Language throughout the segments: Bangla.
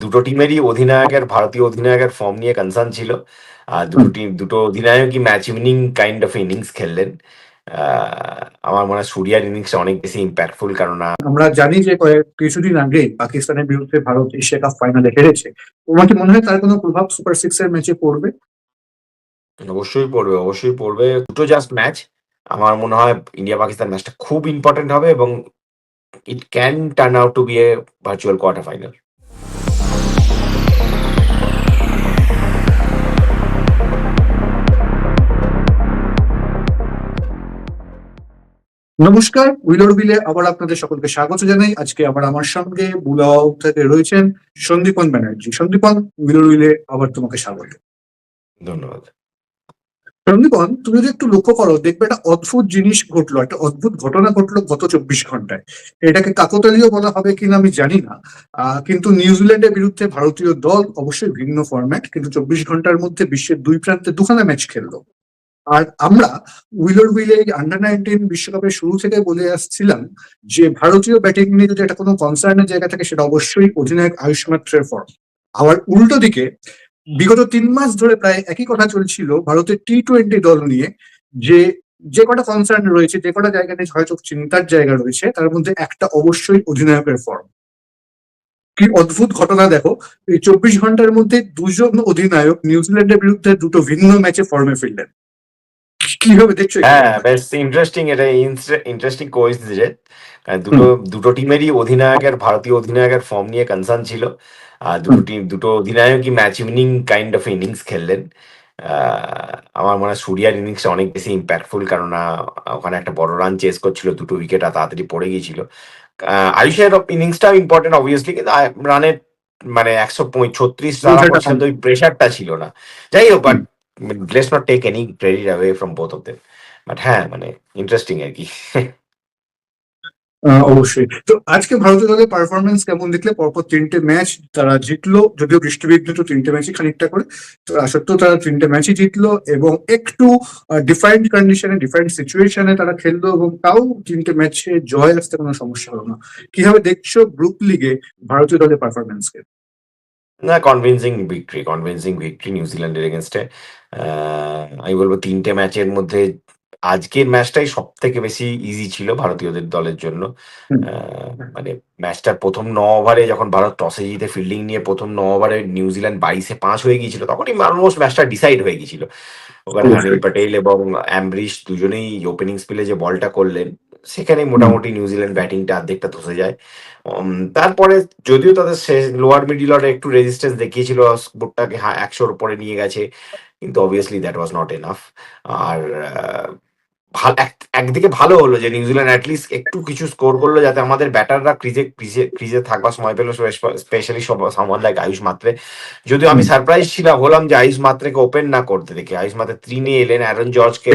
দুটো টিমেরই অধিনায়কের ভারতীয় অধিনায়কের ফর্ম নিয়ে কনসার্ন ছিল। আর দুটো টিম দুটো অধিনায়কই match winning kind of innings খেললেন। আমার মনে হয় সূর্যার ইনিংসটা অনেক বেশি ইম্প্যাক্টফুল কেননা আমরা জানি যে কয়েক কিছুদিন আগে পাকিস্তানের বিরুদ্ধে ভারত এশিয়া কাপ ফাইনালে হেরেছে। তোমার কি মনে হয় তার কোনো প্রভাব সুপার সিক্স এর ম্যাচে পড়বে? অবশ্যই পড়বে, অবশ্যই পড়বে। দুটো জাস্ট ম্যাচ। আমার মনে হয় ইন্ডিয়া পাকিস্তান ম্যাচটা খুব ইম্পোর্টেন্ট হবে এবং it can turn out to be a virtual quarter final. নমস্কার, উইলোর বিলে আবার আপনাদের সকলকে স্বাগত জানাই। আজকে আবার আমার সঙ্গে বুলাও থেকে রয়েছেন সন্দীপন ব্যানার্জি। সন্দীপন, উইলোর উইলে আবার তোমাকে স্বাগত। ধন্যবাদ। সন্দীপন, তুমি যদি একটু লক্ষ্য করো দেখবে একটা অদ্ভুত জিনিস ঘটলো, একটা অদ্ভুত ঘটনা ঘটলো গত ২৪ ঘন্টায়। এটাকে কাকতালীয় বলা হবে কিনা আমি জানি না। কিন্তু নিউজিল্যান্ডের বিরুদ্ধে ভারতীয় দল অবশ্যই ভিন্ন ফরম্যাট কিন্তু ২৪ ঘণ্টার মধ্যে বিশ্বের দুই প্রান্তে দুখানা ম্যাচ খেললো। আর আমরা উইলোর উইলে আন্ডার 19 বিশ্বকাপের শুরু থেকে বলে আসছিলাম যে ভারতীয় ব্যাটিং নিয়ে যদি একটা কোনো কনসার্নের জায়গা থাকে সেটা অবশ্যই অধিনায়ক আয়ুষ মাত্রের ফর্ম। আবার উল্টো দিকে বিগত তিন মাস ধরে প্রায় একই কথা চলছিল ভারতের টি-টোয়েন্টি দল নিয়ে যে, যে কটা কনসার্ন রয়েছে, যে কটা জায়গা নিয়ে হয়তো চিন্তার জায়গা রয়েছে তার মধ্যে একটা অবশ্যই অধিনায়কের ফর্ম। কি অদ্ভুত ঘটনা দেখো, এই ২৪ ঘণ্টার মধ্যে দুজন অধিনায়ক নিউজিল্যান্ডের বিরুদ্ধে দুটো ভিন্ন ম্যাচে ফর্মে ফিরলেন। কীভাবে দেখছ হ্যাঁ, বেশ ইন্টারেস্টিং এটা ইন্টারেস্টিং কোইন্সিডেন্ট। দুটো দুটো টিমেরই অধিনায়কের ভারতীয় অধিনায়কের ফর্ম নিয়ে কনসার্ন ছিল। আর দুটো টিম দুটো অধিনায়কই match winning kind of innings খেললেন। আমার মনে হয় সূর্যার ইনিংসটা অনেক বেশি ইম্প্যাক্টফুল কেননা ওখানে একটা বড় রান চেজ করছিল, দুটো উইকেট আর তাড়াতাড়ি পড়ে গিয়েছিল। আয়ুষের ইনিংসটাও ইম্পোর্টেন্ট অবভিয়াসলি কিন্তু রানের মানে ১৩৬ রান বোঝাটা করছিলেন তো ওই প্রেশারটা ছিল না। যাই হোক but. Let's not take any credit away from both of them. But হ্যাঁ, মানে ইন্টারেস্টিং আরকি। আ অবশ্যই। তো আজকে ভারতীয় দলের পারফরম্যান্স কেমন দেখলে? পরপর ৩ টে ম্যাচ তারা জিতলো। যদিও বৃষ্টিবিঘ্নিত ৩ টে ম্যাচই খানিকটা করে। তো তা সত্ত্বেও তারা ৩ টে ম্যাচই জিতলো এবং একটু ডিফারেন্ট কন্ডিশন ডিফারেন্ট সিচুয়েশন তারা খেললো এবং তাও ৩ টে ম্যাচে জয় আসতে কোনো সমস্যা হলো না। কীভাবে দেখছ গ্রুপ লিগে ভারতীয় দলের পারফরম্যান্স কে? না কনভিনসিং ভিক্টরি, কনভিনসিং ভিক্টরি নিউজিল্যান্ডের এগেইনস্ট এ। আ আমি বলব ৩ টে ম্যাচের মধ্যে আজকের ম্যাচটাই সব থেকে বেশি ইজি ছিল ভারতীয়দের দলের জন্য। মানে ম্যাচটার ১ম ৯ ওভারে যখন ভারত টসে জিতে ফিল্ডিং নিয়ে ১ম ৯ ওভারে নিউজিল্যান্ড বাইশে পাঁচ হয়ে গিয়েছিল তখনই অলমোস্ট ম্যাচটা ডিসাইড হয়ে গিয়েছিল। ওখানে। হানিল প্যাটেল এবং অ্যাম্ব্রিশ দুজনেই ওপেনিং স্পিলে যে বলটা করলেন, সেখানে মোটামুটি নিউজিল্যান্ড ব্যাটিংটা অর্ধেকটা ধসে যায়। উম তারপরে যদিও তাদের শেষ লোয়ার মিডিল অর্ডার একটু রেজিস্ট্যান্স দেখিয়েছিল স্কোরটাকে হা ১০০ র উপরে নিয়ে গেছে। কিন্তু obviously that was not enough. আর আ ভা এক একদিকে ভালো হলো যে নিউজিল্যান্ড এট লিস্ট একটু কিছু স্কোর করল যাতে আমাদের ব্যাটাররা ক্রিজে ক্রিজে ক্রিজে থাকবার সময় পেল specially someone like Ayush Mhatre. যদিও আমি সারপ্রাইজ ছিলাম হলাম যে আয়ুষ মাত্রেকে ওপেন না করতে দেখে। আয়ুষ মাত্রে ত্রিনে এলেন, অ্যারন জর্জকে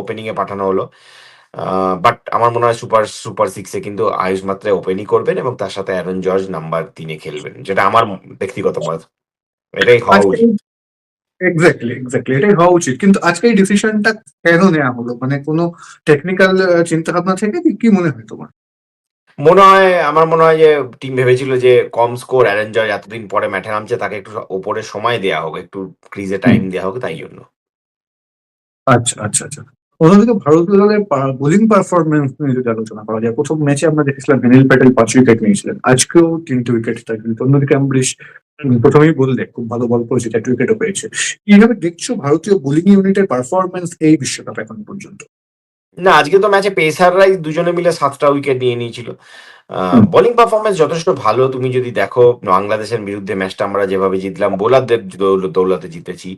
ওপেনিং এ পাঠানো হলো। বাট আমার মনে হয় সুপার সুপার 6 এ কিন্তু আয়ুষ মাত্রা ওপেনই করবেন এবং তার সাথে অ্যারন জর্জ নাম্বার ৩ এ খেলবেন। যেটা আমার ব্যক্তিগত মত। এটাই হওয়া উচিত। এক্সাক্টলি, এক্স্যাক্টলি এটাই হওয়া উচিত। কিন্তু আজকে এই ডিসিশনটা কেন নেওয়া হলো? মানে কোনো টেকনিক্যাল চিন্তা ভাবনা থেকে কি, মনে হয় তোমার? মনে হয় আমার মনে হয় যে টিম ভেবেছিল যে কম স্কোর অ্যারেঞ্জয় এতদিন পরে ম্যাটে নামছে তাকে একটু ওপরে সময় দেওয়া হোক, একটু ক্রিজে টাইম দেওয়া হোক তাই জন্য। আচ্ছা, আচ্ছা, আচ্ছা। অন্যদিকে ভারতীয় দলের বোলিং পারফরমেন্স নিয়ে যদি আলোচনা করা যায়। প্রথম ম্যাচে আমরা দেখেছিলাম হেনিল প্যাটেল পাঁচ উইকেট নিয়েছিলেন। আজকেও ৩ টে উইকেট তার কিন্তু অন্যদিকে ১ম এই বললে খুব ভালো বল করেছে, ৪ টি উইকেটও পেয়েছে। কীভাবে দেখছ ভারতীয় বোলিং ইউনিটের পারফরমেন্স এই বিশ্বকাপে এখন পর্যন্ত? না আজকে তো ম্যাচে পেসাররাই দুজনে মিলে সাতটা উইকেট নিয়ে নিয়েছিল। বোলিং পারফরম্যান্স যথেষ্ট ভালো। তুমি যদি দেখো বাংলাদেশের বিরুদ্ধে ম্যাচটা আমরা যেভাবে জিতলাম বোলারদের দৌল দৌলতে জিতেছি।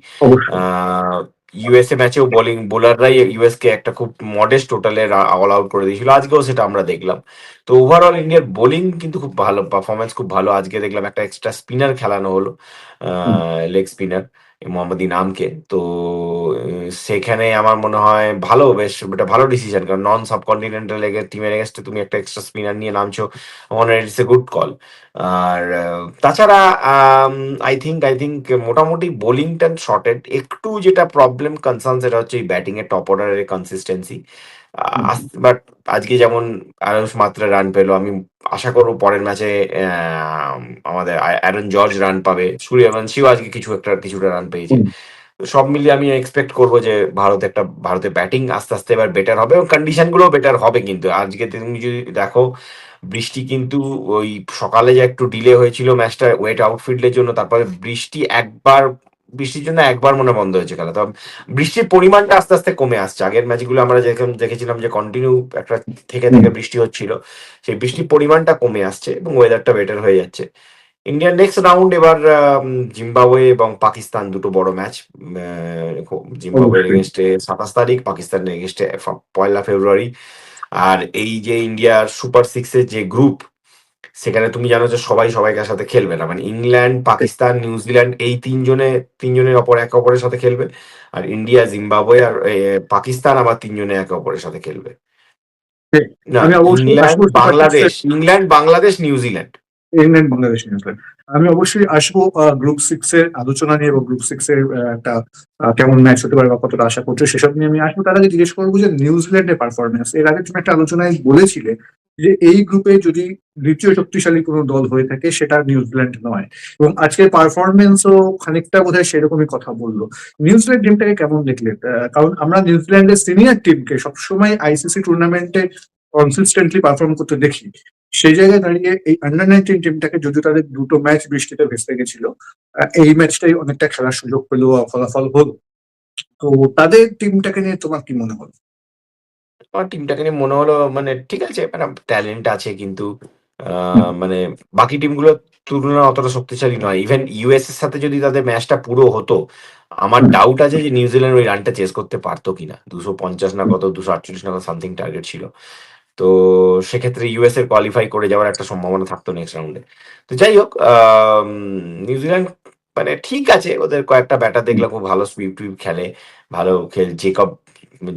ইউএসএ ম্যাচেও বোলিং বোলাররাই ইউএস কে একটা খুব মডেস্ট টোটালে অল আউট করে দিয়েছিল। আজকেও সেটা আমরা দেখলাম। তো ওভারঅল ইন্ডিয়ার বোলিং কিন্তু খুব ভালো পারফরমেন্স খুব ভালো। আজকে দেখলাম একটা এক্সট্রা স্পিনার খেলানো হলো। লেগ স্পিনার মোহাম্মদ ইনামকে। তো সেখানে আমার মনে হয় ভালো, বেশ, এটা ভালো ডিসিশন কারণ নন সাবকন্টিনেন্টাল এগের টিমের এগেইনস্ট এ তুমি একটা এক্সট্রা স্পিনার নিয়ে নামছো। হয় ইটস এ গুড কল। আর তাছাড়া আই থিংক আই থিংক মোটামুটি বোলিংটা শর্টেড একটু যেটা প্রবলেম কনসার্ন সেটা হচ্ছে এই ব্যাটিংয়ের টপ অর্ডার এর কনসিস্টেন্সি। বাট আজকে যেমন আয়ুষ মাত্রা রান পেল আমি আশা করব পরের ম্যাচে আমাদের অ্যারন জর্জ রান পাবে। সূর্যবংশীও আজকে কিছু একটা কিছুটা রান পেয়েছে। সব মিলিয়ে আমি এক্সপেক্ট করব যে ভারত একটা ভারতের ব্যাটিং আস্তে আস্তে এবার বেটার হবে এবং কন্ডিশনগুলো বেটার হবে কিন্তু। আজকে তুমি যদি দেখো বৃষ্টি কিন্তু ওই সকালে যে একটু ডিলে হয়েছিল ম্যাচটা ওয়েট আউটফিল্ডের জন্য তারপরে বৃষ্টি একবার বৃষ্টির জন্য একবার মনে বন্ধ হয়েছে খেলা। তো বৃষ্টির পরিমাণটা আস্তে আস্তে কমে আসছে। আগের ম্যাচগুলো আমরা যেরকম দেখেছিলাম যে কন্টিনিউ একটা থেকে থেকে বৃষ্টি হচ্ছিল সেই বৃষ্টির পরিমাণটা কমে আসছে এবং ওয়েদারটা বেটার হয়ে যাচ্ছে। ইন্ডিয়ার নেক্সট রাউন্ড এবার জিম্বাবুয়ে এবং পাকিস্তান দুটো বড় ম্যাচ জিম্বাবুয়ের। এগেনস্টে সাতাশ তারিখ পাকিস্তানের এগেনস্টে পয়লা ফেব্রুয়ারি। আর এই যে ইন্ডিয়ার সুপার সিক্সের যে গ্রুপ সেখানে তুমি জানো যে সবাই সবাইকার সাথে খেলবে না। মানে ইংল্যান্ড পাকিস্তান নিউজিল্যান্ড এই তিনজনে তিনজনের অপর একে অপরের সাথে খেলবে। আর ইন্ডিয়া জিম্বাবুয়ে আর পাকিস্তান আবার তিনজনে একে অপরের সাথে খেলবে। Bangladesh England Bangladesh New Zealand. England Bangladesh New Zealand. আমি অবশ্যই আসব গ্রুপ সিক্স এর আলোচনা নিয়ে এবং গ্রুপ সিক্স এর একটা কেমন ম্যাচ হতে পারে বা কতটা আশা করছ সেসব নিয়ে আমি আসব। তার আগে জিজ্ঞেস করব যে নিউজিল্যান্ডের পারফরমেন্স এর আগে তুমি একটা আলোচনায় বলেছিলে যে এই গ্রুপে যদি দ্বিতীয় শক্তিশালী কোনো দল হয়ে থাকে সেটা নিউজিল্যান্ড নয়। এবং আজকের পারফরমেন্সও খানিকটা বোধহয় সেরকমই কথা বলল। নিউজিল্যান্ড টিমটাকে কেমন দেখলে? কারণ আমরা নিউজিল্যান্ডের সিনিয়র টিমকে সবসময় আইসিসি টুর্নামেন্টে কনসিস্টেন্টলি পারফর্ম করতে দেখি। সেই জায়গায় দাঁড়িয়ে এই আন্ডার নাইনটিন টিমটাকে যদি তাদের দুটো ম্যাচ বৃষ্টিতে ভেসে গেছিল এই ম্যাচটাই অনেকটা খেলার সুযোগ পেল ফলাফল হলো। তো তাদের টিমটাকে নিয়ে তোমার কি মনে হলো আমার টিমটাকে নিয়ে মনে হলো মানে ঠিক আছে মানে ট্যালেন্ট আছে কিন্তু মানে বাকি টিমগুলোর তুলনায় অতটা শক্তিশালী নয়। ইভেন ইউএস এর সাথে যদি তাদের ম্যাচটা পুরো হতো আমার ডাউট আছে যে নিউজিল্যান্ড ওই রানটা চেস করতে পারতো কিনা। দুশো পঞ্চাশ না কত দুশো আটচল্লিশ না কত সামথিং টার্গেট ছিল। তো সেক্ষেত্রে ইউএস এর কোয়ালিফাই করে যাওয়ার একটা সম্ভাবনা থাকতো নেক্সট রাউন্ডে তো যাই হোক নিউজিল্যান্ড মানে ঠিক আছে, ওদের কয়েকটা ব্যাটার দেখলাম খুব ভালো সুইপ টুইপ খেলে, ভালো খেল জেকব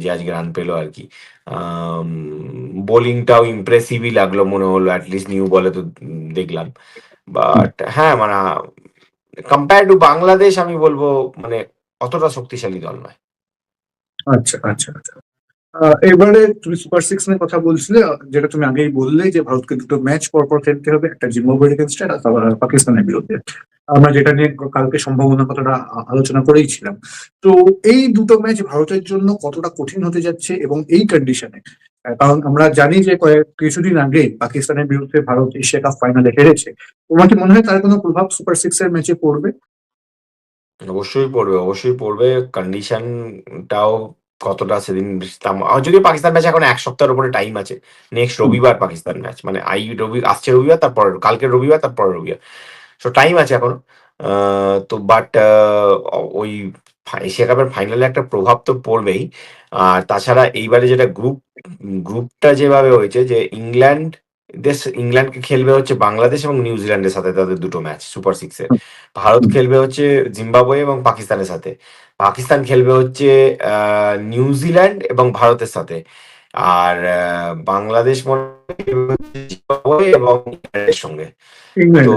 যে আজকে রান পেল আর কি। বোলিংটাও ইমপ্রেসিভই লাগল মনে হলো অ্যাটলিস্ট নিউ বলে তো দেখলাম। বাট হ্যাঁ মানে কম্পেয়ার টু বাংলাদেশ আমি বলব মানে অতটা শক্তিশালী দল নয়। আচ্ছা আচ্ছা আচ্ছা। এবারে তুমি সুপার সিক্স নিয়ে কথা বলছিলে, যেটা তুমি আগেই বললে যে ভারতকে দুটো ম্যাচ পর পর খেলতে হবে, একটা জিম্বাবুয়ের এগেনস্টে আর পাকিস্তানের বিরুদ্ধে। আমরা যেটা নিয়ে কালকে সম্ভাবনা কতটা আ- আলোচনা করেই ছিলাম তো এই দুটো ম্যাচ ভারতের জন্য কতটা কঠিন হতে যাচ্ছে এবং এই কন্ডিশনে কারণ আমরা জানি যে কয়েক কিছুদিন আগে পাকিস্তানের বিরুদ্ধে ভারত এশিয়া কাপ ফাইনালে হেরেছে। তোমার কি মনে হয় তার কোনো প্রভাব সুপার সিক্স এর ম্যাচে পড়বে? অবশ্যই পড়বে অবশ্যই পড়বে। কন্ডিশনটাও কতটা সেদিন আর যদিও পাকিস্তান ম্যাচ এখন এক সপ্তাহের উপরে টাইম আছে। নেক্সট রবিবার পাকিস্তান ম্যাচ। মানে আই রবি আসছে রবিবার তারপর কালকে রবিবার তারপর রবিবার। সো টাইম আছে এখন। তো বাট ওই এশিয়া কাপের ফাইনালে একটা প্রভাব তো পড়বেই। আর তাছাড়া এইবারে যেটা গ্রুপ গ্রুপটা যেভাবে হয়েছে যে ইংল্যান্ড দেশ ইংল্যান্ডকে খেলবে হচ্ছে বাংলাদেশ এবং নিউজিল্যান্ডের সাথে তাদের দুটো ম্যাচ সুপার সিক্সে ভারত খেলবে হচ্ছে জিম্বাবুয়ে এবং পাকিস্তানের সাথে। পাকিস্তান খেলবে হচ্ছে নিউজিল্যান্ড এবং ভারতের সাথে। আর বাংলাদেশ জিম্বাবুয়ে এবং ইংল্যান্ডের সঙ্গে। তো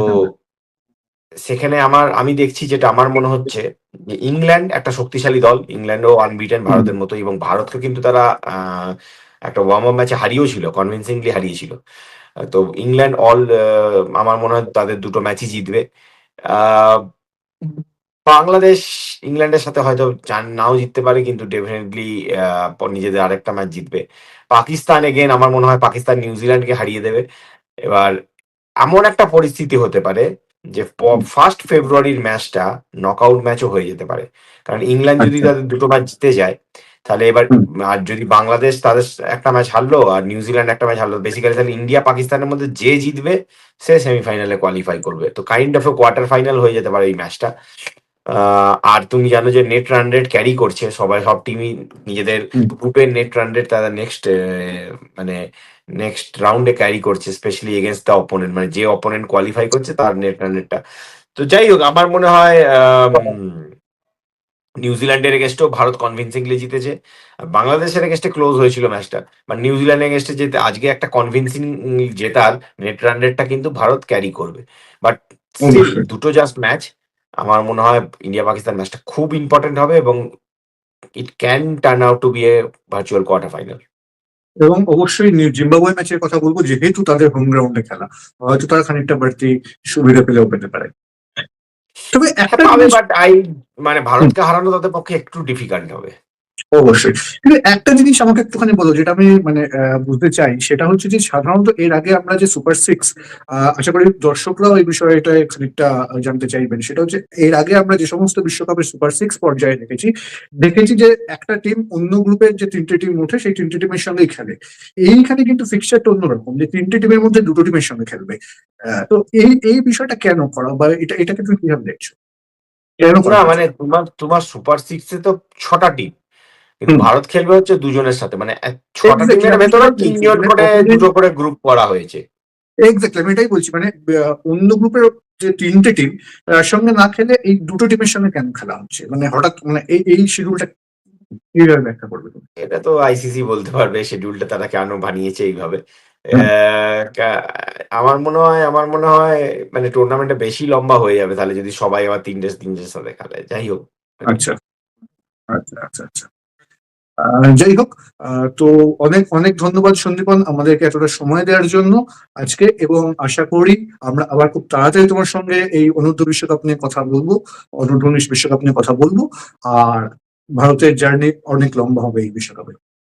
সেখানে আমার আমি দেখছি যেটা আমার মনে হচ্ছে যে ইংল্যান্ড একটা শক্তিশালী দল। ইংল্যান্ডও আনবিটেন ভারতের মতো এবং ভারতকে কিন্তু তারা আহ, একটা ওয়ার্ম আপ ম্যাচে হারিয়েও ছিল কনভিনসিংলি হারিয়েছিল। তো ইংল্যান্ড অল আমার মনে হয় তাদের দুটো ম্যাচই জিতবে। বাংলাদেশ ইংল্যান্ডের সাথে হয়তো নাও জিততে পারে কিন্তু ডেফিনেটলি নিজেদের আরেকটা ম্যাচ জিতবে। পাকিস্তান এগেন আমার মনে হয় পাকিস্তান নিউজিল্যান্ডকে হারিয়ে দেবে। এবার এমন একটা পরিস্থিতি হতে পারে যে ফার্স্ট ফেব্রুয়ারির ম্যাচটা নকআউট ম্যাচও হয়ে যেতে পারে। কারণ ইংল্যান্ড যদি আচ্ছা। তাদের দুটো ম্যাচ জিতে যায় তাহলে এবার আর যদি বাংলাদেশ তাদের একটা ম্যাচ হারলো আর নিউজিল্যান্ড একটা ম্যাচ হারলো বেসিক্যালি তাহলে ইন্ডিয়া পাকিস্তানের মধ্যে যে জিতবে সে সেমিফাইনালে কোয়ালিফাই করবে। তো kind of a quarter final হয়ে যেতে পারে এই ম্যাচটা। আর তুমি জানো যে নেট রান রেট ক্যারি করছে সবাই সব টিমই নিজেদের গ্রুপের নেট রান রেট তারা নেক্সট মানে নেক্সট রাউন্ডে ক্যারি করছে স্পেশালি এগেনস্ট দ্য অপোনেন্ট মানে যে অপোনেন্ট কোয়ালিফাই করছে তার নেট রান রেটটা তো যাই হোক আমার মনে হয় আম, নিউজিল্যান্ডের এগেস্টেও ভারত কনভিনসিংলি জিতেছে। আর বাংলাদেশের এগেস্টে ক্লোজ হয়েছিল ম্যাচটা বাট নিউজিল্যান্ডের এগেস্টে যেতে আজকে একটা কনভিনসিং জেতার নেট রান রেটটা কিন্তু ভারত ক্যারি করবে। বাট দুটো জাস্ট ম্যাচ আমার মনে হয় ইন্ডিয়া পাকিস্তান ম্যাচটা খুব ইম্পর্টেন্ট হবে এবং it can turn out to be a virtual quarter final এবং অবশ্যই জিম্বাবুয়ে ম্যাচের কথা বলব যেহেতু তাদের হোম গ্রাউন্ডে খেলা হয়তো তারা খানিকটা বাড়তি সুবিধা পেলেও পেতে পারে। তবে একটা পাবে বাট আই মানে ভারতকে হারানো তাদের পক্ষে একটু ডিফিকাল্ট হবে। অবশ্যই। কিন্তু একটা জিনিস আমাকে একটুখানি বলো, যেটা আমি মানে বুঝতে চাই, সেটা হচ্ছে যে সাধারণত এর আগে আমরা যে সুপার সিক্স আশা করি দর্শকরাও এই বিষয়টা খানিকটা জানতে চাইবেন। সেটা হচ্ছে এর আগে আমরা যে সমস্ত বিশ্বকাপের সুপার সিক্স পর্যায়ে দেখেছি দেখেছি যে একটা টিম অন্য গ্রুপের যে তিনটে টিম ওঠে, সেই তিনটে টিমের সঙ্গেই খেলে। এইখানে কিন্তু ফিক্সচারটা অন্যরকম, যে তিনটে টিমের মধ্যে দুটো টিমের সঙ্গে খেলবে। তো এই এই বিষয়টা কেন করা, বা এটা, এটাকে তুমি কীভাবে দেখছ? কেন না মানে তোমার তোমার সুপার সিক্সে তো ছটা টিম কিন্তু ভারত খেলবে হচ্ছে দুজনের সাথে। মানে ছটা টিমের ভেতরে তিনজন মানে করে দুটো করে গ্রুপ করা হয়েছে। এক্স্যাক্টলি আমি এটাই বলছি। মানে অন্য গ্রুপের যে তিনটে টিম তার সঙ্গে না খেলে এই দুটো টিমের সঙ্গে কেন খেলা হচ্ছে? মানে হঠাৎ মানে এই এই শিডিউলটা কীভাবে ব্যাখ্যা করবে তুমি? এটা তো আইসিসি বলতে পারবে শিডিউলটা তারা কেন বানিয়েছে এইভাবে। আমার মনে হয় আমার মনে হয় মানে টুর্নামেন্টটা বেশি লম্বা হয়ে যাবে তাহলে যদি সবাই আবার তিনটে তিনটের সাথে খেলে। যাই হোক। আচ্ছা। আচ্ছা আচ্ছা আচ্ছা। যাই হোক তো অনেক অনেক ধন্যবাদ সন্দীপন আমাদেরকে এতটা সময় দেওয়ার জন্য আজকে এবং আশা করি আমরা আবার খুব তাড়াতাড়ি তোমার সঙ্গে এই অনূর্ধ্ব বিশ্বকাপ নিয়ে কথা বলব, অনূর্ধ্ব উনিশ বিশ্বকাপ নিয়ে কথা বলব। আর ভারতের জার্নি অনেক লম্বা হবে এই বিশ্বকাপে।